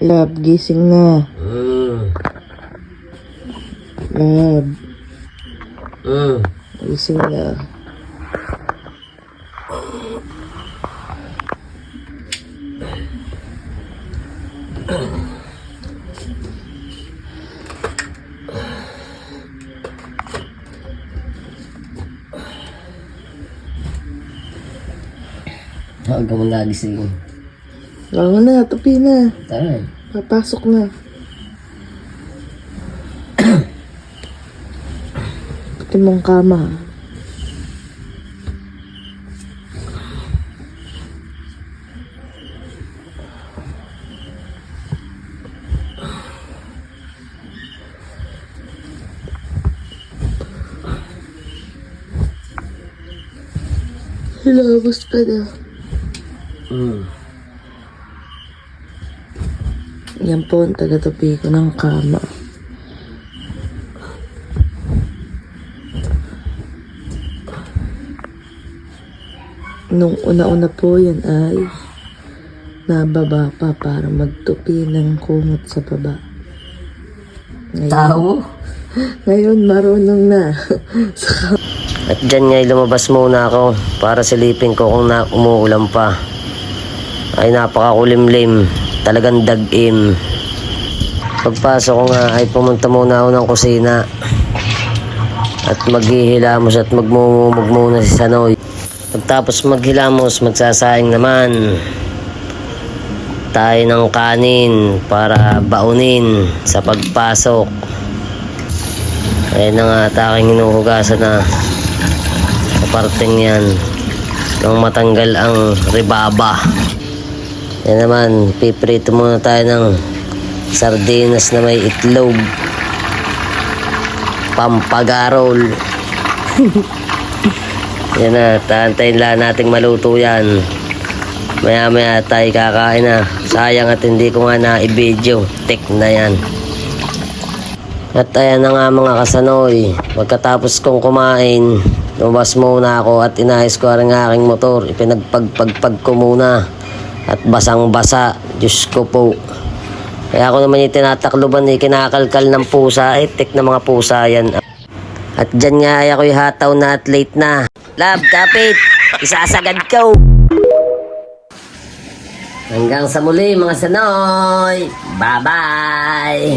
Love, gising na. Mm. Love, gising na. Huwag ka mong nagising. Lalo na, tupi na. Tara. Papasok na. Pati mong kama. Hilabas ka na. Mm. Yan po ang taga-tabi ko ng kama. Nung una-una po yan ay nababa pa para magtupi ng kumot sa baba. Ngayon, Tao? ngayon marunong na. At dyan nga lumabas muna ako para silipin ko kung na umuulan pa. Ay napakakulimlim. Talagang dag-im. Pagpasok ko nga ay pumunta muna ako ng kusina. At maghihilamos at magmumumog muna si Sanoy. Pagtapos maghilamos, magsasaing naman tayo ng kanin para baunin sa pagpasok. Ayan na nga at aking hinuhugasan na sa parteng yan nang matanggal ang ribaba. Yan naman, piprito muna tayo ng sardinas na may itlog. Pampagarol. yan na, taantayin lang nating maluto yan. Maya maya tayo kakain na. Sayang at hindi ko nga na-video. Tek na yan. At ayan na nga mga kasanoy. Pagkatapos kong kumain, lumabas muna ako at inayos ko ang aking motor. Ipinagpagpagpag ko muna. At basang-basa. Diyos ko po. Kaya ako naman yung tinatakluban eh, kinakalkal ng pusa. Eh, tek na mga pusa yan. At dyan nga ay ako'y hataw na at late na. Lab, kapit! Isasagad ko! Hanggang sa muli mga sanoy! Bye-bye!